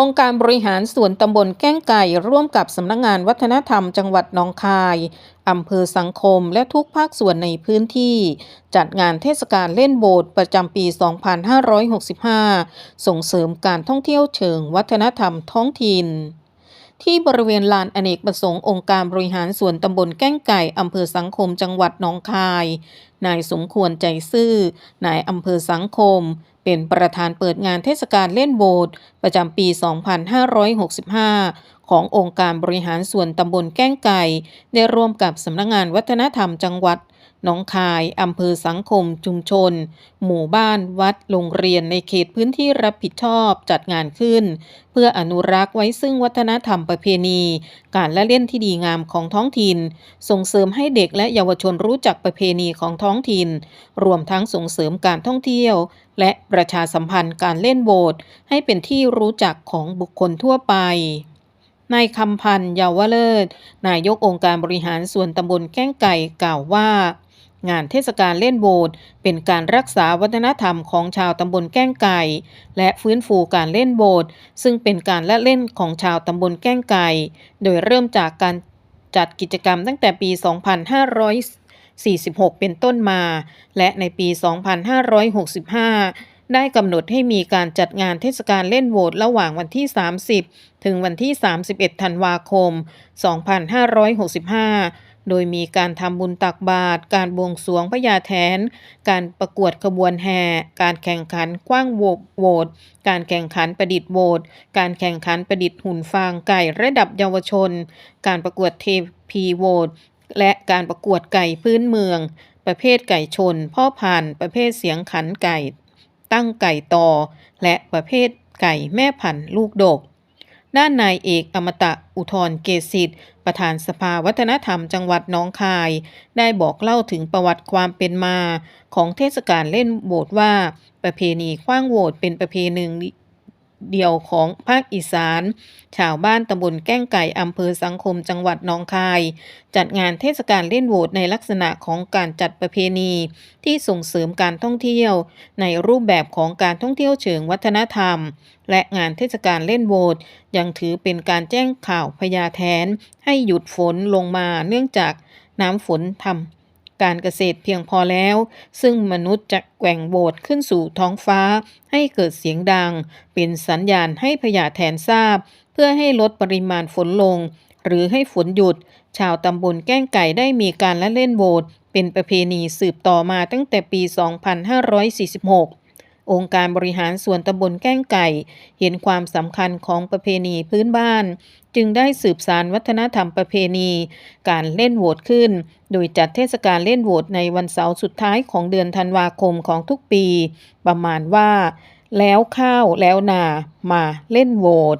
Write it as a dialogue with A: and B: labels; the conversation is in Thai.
A: องค์การบริหารส่วนตำบลแก้งไก่ร่วมกับสำนักงงานวัฒนธรรมจังหวัดหนองคายอำเภอสังคมและทุกภาคส่วนในพื้นที่ จัดงานเทศกาลเล่นโบสถ์ประจำปี 2565 ส่งเสริมการท่องเที่ยวเชิงวัฒนธรรมท้องถิ่น ที่บริเวณลานอเนกประสงค์องค์การบริหารส่วนตำบลแก้งไก่อำเภอสังคมจังหวัดหนองคาย นายสมควรใจซื่อนายอำเภอสังคม เป็นประธานเปิดงานเทศกาลเล่นโบสถ์ประจำปี 2565ขององค์การบริหารส่วนตำบลแก้งไก่ได้ร่วมกับสำนักงงานวัฒนธรรมจังหวัด น้องคายอำเภอสังคมชุมชน หมู่บ้านวัดโรงเรียนในเขตพื้นที่รับผิดชอบจัดงานขึ้น เพื่ออนุรักษ์ไว้ซึ่งวัฒนธรรมประเพณี การละเล่นที่ดีงามของท้องถิ่น ส่งเสริมให้เด็กและเยาวชนรู้จักประเพณีของท้องถิ่น รวมทั้งส่งเสริมการท่องเที่ยว และประชาสัมพันธ์การเล่นโบสถ์ให้เป็นที่รู้จักของบุคคลทั่วไปนายคำพันธ์เยาวเลิศ นายกองค์การบริหารส่วนตำบลแก้งไก่กล่าวว่า งานเทศกาลเล่นโบสถ์เป็นการรักษาวัฒนธรรมของชาวตำบลแก้งไก่ และฟื้นฟูการเล่นโบสถ์ซึ่งเป็นการละเล่นของชาวตำบลแก้งไก่ โดยเริ่มจากการจัดกิจกรรมตั้งแต่ปี 2546 เป็นต้นมา และในปี 2565ได้กำหนดให้มีการจัดงานเทศกาลเล่นโหวตระหว่างวันที่ 30 ถึงวันที่ 31 ธันวาคม 2565 โดยมีการทำบุญตักบาตร การบวงสรวงพญาแทน การประกวดขบวนแห่ การแข่งขันกว้างโหวตการแข่งขันประดิษฐ์โหวตการแข่งขันประดิษฐ์หุ่นฟางไก่ระดับเยาวชน การประกวดเทพีโหวตและการประกวดไก่พื้นเมือง ประเภทไก่ชน พ่อพันธุ์ประเภทเสียงขันไก่ ตั้งไก่ต่อ และประเภทไก่แม่พันธุ์ลูกดก ด้านนายเอกอมตะอุทรเกษิตประธานสภาวัฒนธรรมจังหวัดน้องคาย ได้บอกเล่าถึงประวัติความเป็นมา ของเทศกาลเล่นโบสถ์ว่า ประเพณีคว้างโหวตเป็นประเพณี เดียวของภาคอีสาน ชาวบ้านตำบลแก้งไก่อำเภอสังคมจังหวัดน้องคาย จัดงานเทศกาลเล่นโหวตในลักษณะของการจัดประเพณี ที่ส่งเสริมการท่องเที่ยว ในรูปแบบของการท่องเที่ยวเชิงวัฒนธรรม และงานเทศกาลเล่นโหวตยังถือเป็นการแจ้งข่าวพญาแทน ให้หยุดฝนลงมาเนื่องจากน้ำฝนทำ การเกษตรเพียงพอแล้ว ซึ่งมนุษย์จะแกว่งโบดขึ้นสู่ท้องฟ้า ให้เกิดเสียงดัง เป็นสัญญาณให้พญาแทนทราบ เพื่อให้ลดปริมาณฝนลง หรือให้ฝนหยุด ชาวตำบลแก้งไก่ได้มีการละเล่นโบดเป็นประเพณีสืบต่อมาตั้งแต่ปี 2546 องค์การบริหารส่วนตำบลแก้งไก่ เห็นความสำคัญของประเพณีพื้นบ้าน จึงได้สืบสารวัฒนธรรมประเพณี การเล่นโหวตขึ้น โดยจัดเทศกาลเล่นโหวตในวันเสาร์สุดท้ายของเดือนธันวาคมของทุกปี ประมาณว่า แล้วข้าวแล้วนามาเล่นโหวต